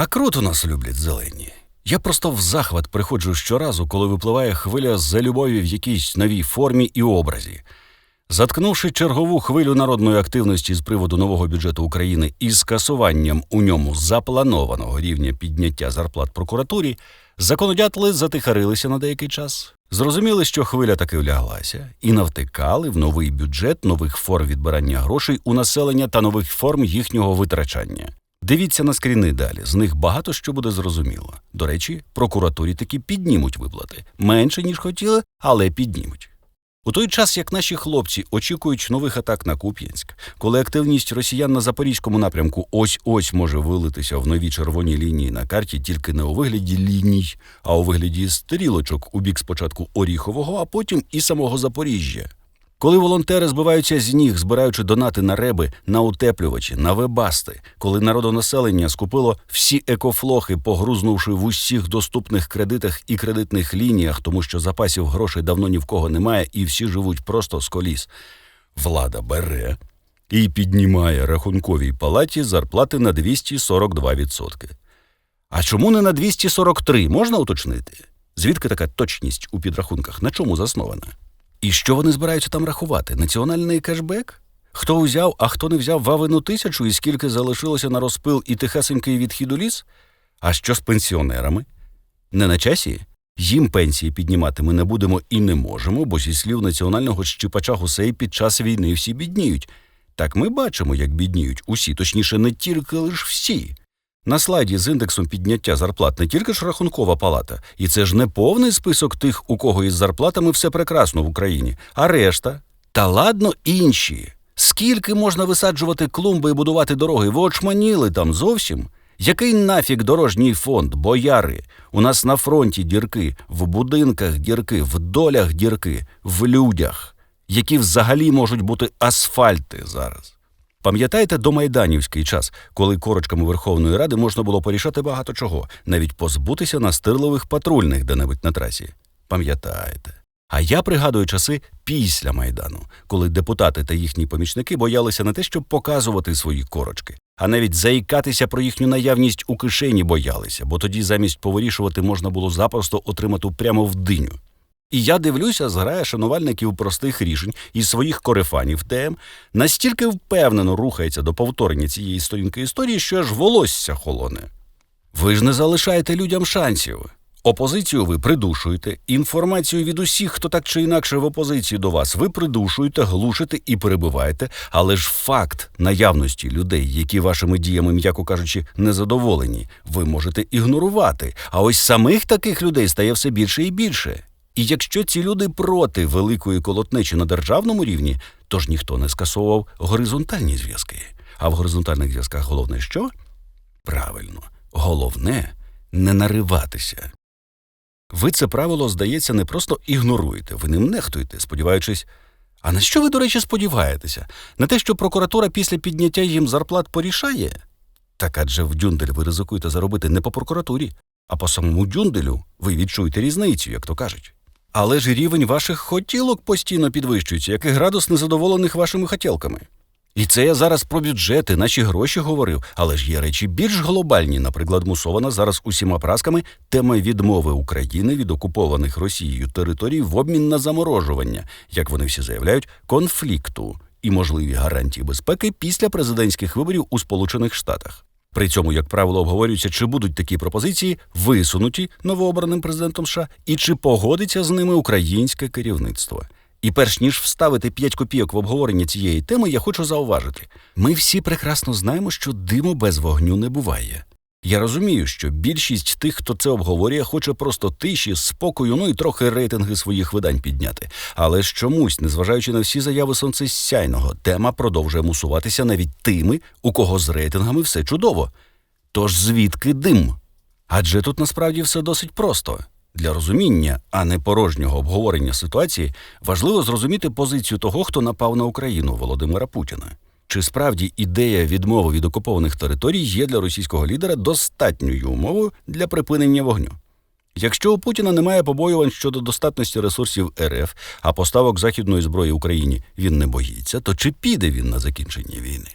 А круто нас люблять зелені. Я просто в захват приходжу щоразу, коли випливає хвиля за любові в якійсь новій формі і образі. Заткнувши чергову хвилю народної активності з приводу нового бюджету України і скасуванням у ньому запланованого рівня підняття зарплат прокуратурі, законодятели затихарилися на деякий час. Зрозуміли, що хвиля таки вляглася, і навтикали в новий бюджет нових форм відбирання грошей у населення та нових форм їхнього витрачання. Дивіться на скріни далі. З них багато що буде зрозуміло. До речі, прокуратурі таки піднімуть виплати менше ніж хотіли, але піднімуть. У той час, як наші хлопці очікують нових атак на Куп'янськ, коли активність росіян на запорізькому напрямку ось ось може вилитися в нові червоні лінії на карті, тільки не у вигляді ліній, а у вигляді стрілочок у бік спочатку Оріхового, а потім і самого Запоріжжя. Коли волонтери збиваються з ніг, збираючи донати на реби, на утеплювачі, на вебасти, коли народонаселення скупило всі екофлохи, погрузнувши в усіх доступних кредитах і кредитних лініях, тому що запасів грошей давно ні в кого немає, і всі живуть просто з коліс. Влада бере і піднімає рахунковій палаті зарплати на 242%. А чому не на 243, можна уточнити? Звідки така точність у підрахунках? На чому заснована? І що вони збираються там рахувати? Національний кешбек? Хто взяв, а хто не взяв вавину тисячу і скільки залишилося на розпил і тихесенький відхід у ліс? А що з пенсіонерами? Не на часі? Їм пенсії піднімати ми не будемо і не можемо, бо зі слів національного щипача гусей під час війни всі бідніють. Так ми бачимо, як бідніють усі, точніше, не тільки лиш всі. На слайді з індексом підняття зарплат не тільки ж рахункова палата, і це ж не повний список тих, у кого із зарплатами все прекрасно в Україні, а решта. Та ладно інші. Скільки можна висаджувати клумби і будувати дороги? Ви очманіли там зовсім? Який нафік дорожній фонд, бояри? У нас на фронті дірки, в будинках дірки, в долях дірки, в людях, які взагалі можуть бути асфальти зараз. Пам'ятаєте домайданівський час, коли корочками Верховної Ради можна було порішати багато чого, навіть позбутися настирливих патрульних де-небудь на трасі? Пам'ятаєте? А я пригадую часи після Майдану, коли депутати та їхні помічники боялися не те, щоб показувати свої корочки, а навіть заїкатися про їхню наявність у кишені боялися, бо тоді замість повирішувати можна було запросто отримати прямо в диню. І я дивлюся, зграя шанувальників простих рішень і своїх корефанів ТМ настільки впевнено рухається до повторення цієї сторінки історії, що аж волосся холоне. Ви ж не залишаєте людям шансів. Опозицію ви придушуєте, інформацію від усіх, хто так чи інакше в опозиції до вас, ви придушуєте, глушите і перебиваєте, але ж факт наявності людей, які вашими діями, м'яко кажучи, незадоволені, ви можете ігнорувати. А ось самих таких людей стає все більше і більше. І якщо ці люди проти великої колотнечі на державному рівні, то ж ніхто не скасовував горизонтальні зв'язки. А в горизонтальних зв'язках головне що? Правильно, головне не нариватися. Ви це правило, здається, не просто ігноруєте, ви ним нехтуєте, сподіваючись. А на що ви, до речі, сподіваєтеся? На те, що прокуратура після підняття їм зарплат порішає? Так адже в дюндель ви ризикуєте заробити не по прокуратурі, а по самому дюнделю ви відчуєте різницю, як то кажуть. Але ж рівень ваших хотілок постійно підвищується, як і градус незадоволених вашими хотілками. І це я зараз про бюджети, наші гроші говорив, але ж є речі більш глобальні, наприклад, мусована зараз усіма прасками тема відмови України від окупованих Росією територій в обмін на заморожування, як вони всі заявляють, конфлікту і можливі гарантії безпеки після президентських виборів у Сполучених Штатах. При цьому, як правило, обговорюється, чи будуть такі пропозиції висунуті новообраним президентом США і чи погодиться з ними українське керівництво. І перш ніж вставити 5 копійок в обговорення цієї теми, я хочу зауважити: ми всі прекрасно знаємо, що диму без вогню не буває. Я розумію, що більшість тих, хто це обговорює, хоче просто тиші, спокою, ну і трохи рейтинги своїх видань підняти. Але чомусь, незважаючи на всі заяви сонцесяйного, тема продовжує мусуватися навіть тими, у кого з рейтингами все чудово. Тож звідки дим? Адже тут насправді все досить просто. Для розуміння, а не порожнього обговорення ситуації, важливо зрозуміти позицію того, хто напав на Україну Володимира Путіна. Чи справді ідея відмови від окупованих територій є для російського лідера достатньою умовою для припинення вогню? Якщо у Путіна немає побоювань щодо достатності ресурсів РФ, а поставок західної зброї Україні він не боїться, то чи піде він на закінчення війни?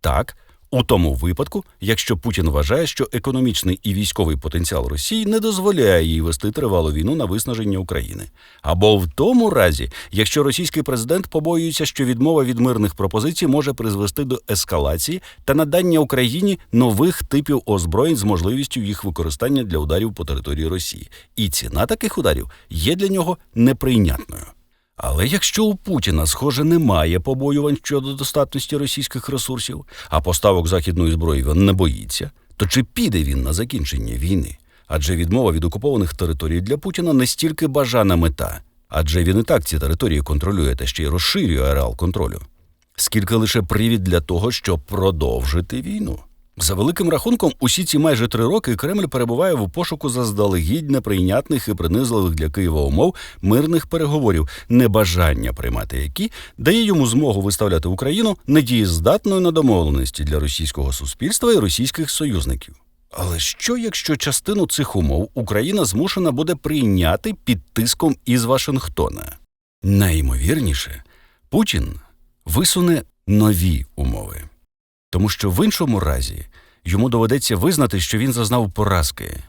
Так, у тому випадку, якщо Путін вважає, що економічний і військовий потенціал Росії не дозволяє їй вести тривалу війну на виснаження України, або в тому разі, якщо російський президент побоюється, що відмова від мирних пропозицій може призвести до ескалації та надання Україні нових типів озброєнь з можливістю їх використання для ударів по території Росії, і ціна таких ударів є для нього неприйнятною. Але якщо у Путіна, схоже, немає побоювань щодо достатності російських ресурсів, а поставок західної зброї він не боїться, то чи піде він на закінчення війни? Адже відмова від окупованих територій для Путіна не стільки бажана мета, адже він і так ці території контролює та ще й розширює ареал контролю, скільки лише привід для того, щоб продовжити війну. За великим рахунком, усі ці майже три роки Кремль перебуває в пошуку заздалегідь неприйнятних і принизливих для Києва умов мирних переговорів, небажання приймати які дає йому змогу виставляти Україну недієздатною на домовленості для російського суспільства і російських союзників. Але що, якщо частину цих умов Україна змушена буде прийняти під тиском із Вашингтона? Найімовірніше, Путін висуне нові умови. Тому що в іншому разі йому доведеться визнати, що він зазнав поразки.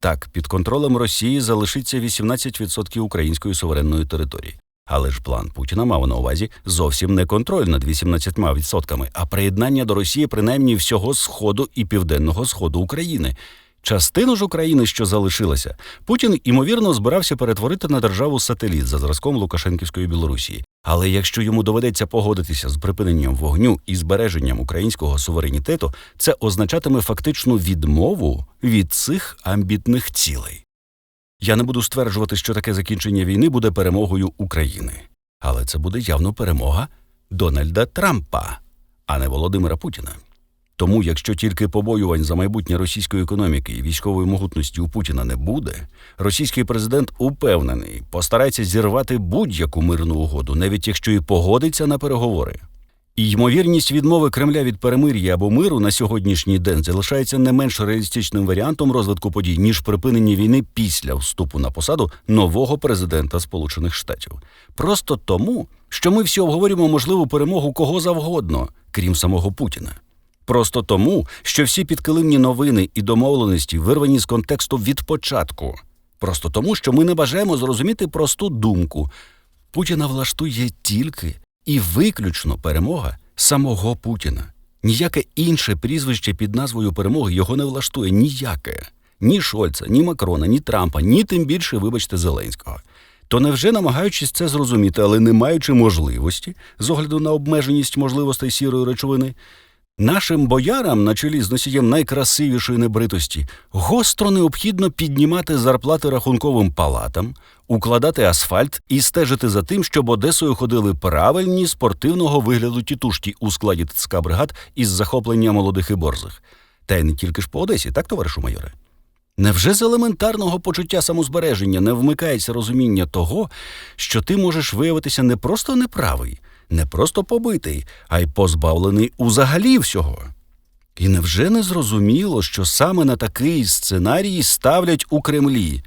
Так, під контролем Росії залишиться 18% української суверенної території. Але ж план Путіна мав на увазі зовсім не контроль над 18%, а приєднання до Росії принаймні всього сходу і південного сходу України. Частину ж України, що залишилася, Путін ймовірно збирався перетворити на державу сателіт за зразком Лукашенківської Білорусі. Але якщо йому доведеться погодитися з припиненням вогню і збереженням українського суверенітету, це означатиме фактичну відмову від цих амбітних цілей. Я не буду стверджувати, що таке закінчення війни буде перемогою України, але це буде явно перемога Дональда Трампа, а не Володимира Путіна. Тому, якщо тільки побоювань за майбутнє російської економіки і військової могутності у Путіна не буде, російський президент упевнений, постарається зірвати будь-яку мирну угоду, навіть якщо і погодиться на переговори. І ймовірність відмови Кремля від перемир'я або миру на сьогоднішній день залишається не менш реалістичним варіантом розвитку подій, ніж припинення війни після вступу на посаду нового президента Сполучених Штатів. Просто тому, що ми всі обговорюємо можливу перемогу кого завгодно, крім самого Путіна. Просто тому, що всі підкилимні новини і домовленості вирвані з контексту від початку. Просто тому, що ми не бажаємо зрозуміти просту думку. Путіна влаштує тільки і виключно перемога самого Путіна. Ніяке інше прізвище під назвою перемоги його не влаштує ніяке. Ні Шольца, ні Макрона, ні Трампа, ні тим більше, вибачте, Зеленського. То невже намагаючись це зрозуміти, але не маючи можливості, з огляду на обмеженість можливостей сірої речовини, Нашим боярам, на чолі з носієм найкрасивішої небритості, гостро необхідно піднімати зарплати рахунковим палатам, укладати асфальт і стежити за тим, щоб Одесою ходили правильні спортивного вигляду тітушки у складі ТЦК бригад із захоплення молодих і борзих. Та й не тільки ж по Одесі, так, товаришу майоре? Невже з елементарного почуття самозбереження не вмикається розуміння того, що ти можеш виявитися не просто неправий, не просто побитий, а й позбавлений узагалі всього? І невже не зрозуміло, що саме на такий сценарій ставлять у Кремлі?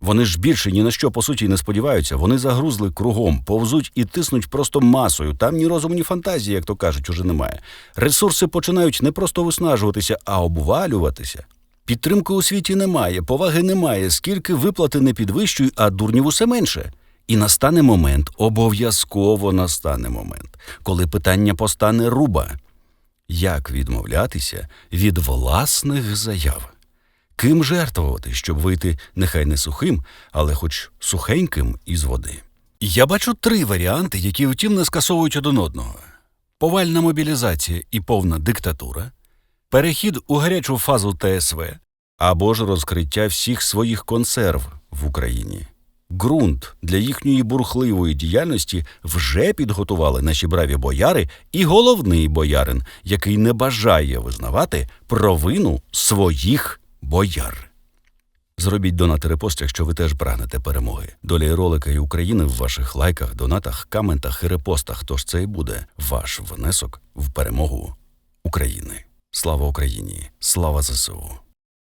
Вони ж більше ні на що по суті не сподіваються, вони загрузли кругом, повзуть і тиснуть просто масою. Там ні розуму, ні фантазії, як то кажуть, уже немає. Ресурси починають не просто виснажуватися, а обвалюватися. Підтримки у світі немає, поваги немає, скільки виплати не підвищують, а дурнів усе менше. І настане момент, обов'язково настане момент, коли питання постане руба. Як відмовлятися від власних заяв? Ким жертвувати, щоб вийти нехай не сухим, але хоч сухеньким із води? Я бачу три варіанти, які, втім, не скасовують один одного: повальна мобілізація і повна диктатура, перехід у гарячу фазу ТСВ або ж розкриття всіх своїх консерв в Україні. Ґрунт для їхньої бурхливої діяльності вже підготували наші браві бояри і головний боярин, який не бажає визнавати провину своїх бояр. Зробіть донати репост, якщо ви теж прагнете перемоги. Доля ролика і України в ваших лайках, донатах, коментах і репостах. Тож це і буде ваш внесок в перемогу України. Слава Україні! Слава ЗСУ!